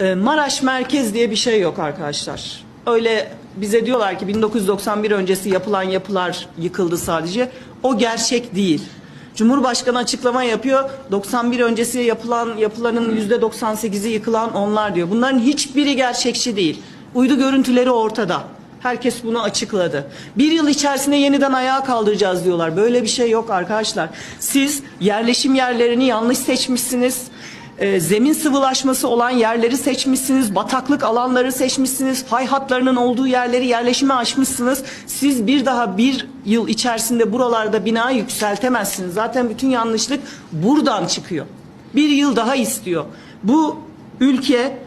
Ee, Maraş merkez diye bir şey yok arkadaşlar. Öyle bize diyorlar ki 1991 öncesi yapılan yapılar yıkıldı sadece. O gerçek değil. Cumhurbaşkanı açıklama yapıyor. 91 öncesi yapılan yapıların %98'i yıkılan onlar diyor. Bunların hiçbiri gerçekçi değil. Uydu görüntüleri ortada. Herkes bunu açıkladı. Bir yıl içerisinde yeniden ayağa kaldıracağız diyorlar. Böyle bir şey yok arkadaşlar. Siz yerleşim yerlerini yanlış seçmişsiniz. Ee, zemin sıvılaşması olan yerleri seçmişsiniz, bataklık alanları seçmişsiniz, fay hatlarının olduğu yerleri yerleşime açmışsınız. Siz bir daha bir yıl içerisinde buralarda bina yükseltemezsiniz. Zaten bütün yanlışlık buradan çıkıyor. Bir yıl daha istiyor. Bu ülke,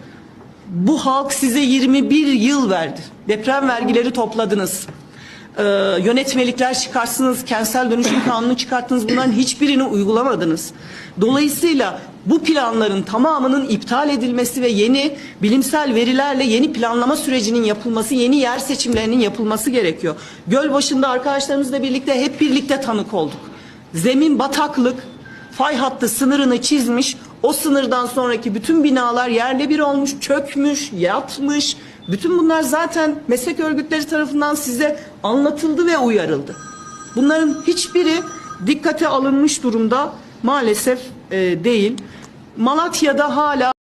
bu halk size 21 yıl verdi. Deprem vergileri topladınız. Ee, yönetmelikler çıkarsınız, kentsel dönüşüm kanunu çıkarttınız. Bunların hiçbirini uygulamadınız. Dolayısıyla bu planların tamamının iptal edilmesi ve yeni bilimsel verilerle yeni planlama sürecinin yapılması, yeni yer seçimlerinin yapılması gerekiyor. Gölbaşı'nda arkadaşlarımızla birlikte hep birlikte tanık olduk. Zemin bataklık, fay hattı sınırını çizmiş. O sınırdan sonraki bütün binalar yerle bir olmuş, çökmüş, yatmış. Bütün bunlar zaten meslek örgütleri tarafından size anlatıldı ve uyarıldı. Bunların hiçbiri dikkate alınmış durumda maalesef e, değil. Malatya'da hala